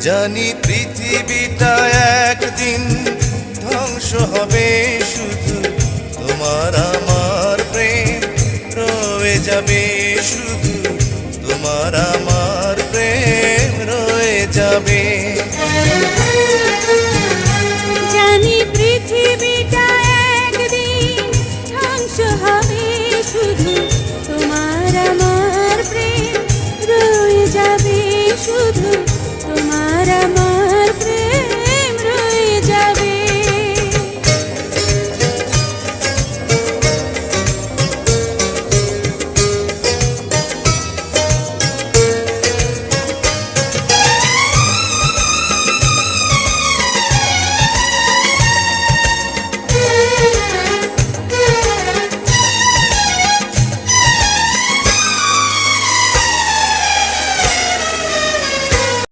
জানি পৃথিবীটা একদিন ধ্বংস হবে শুধু তোমার আমার প্রেম রয়ে যাবে শুধু তোমার আমার প্রেম রয়ে যাবে। জানি পৃথিবীটা একদিন ধ্বংস হবে শুধু তোমার আমার প্রেম রয়ে যাবে শুধু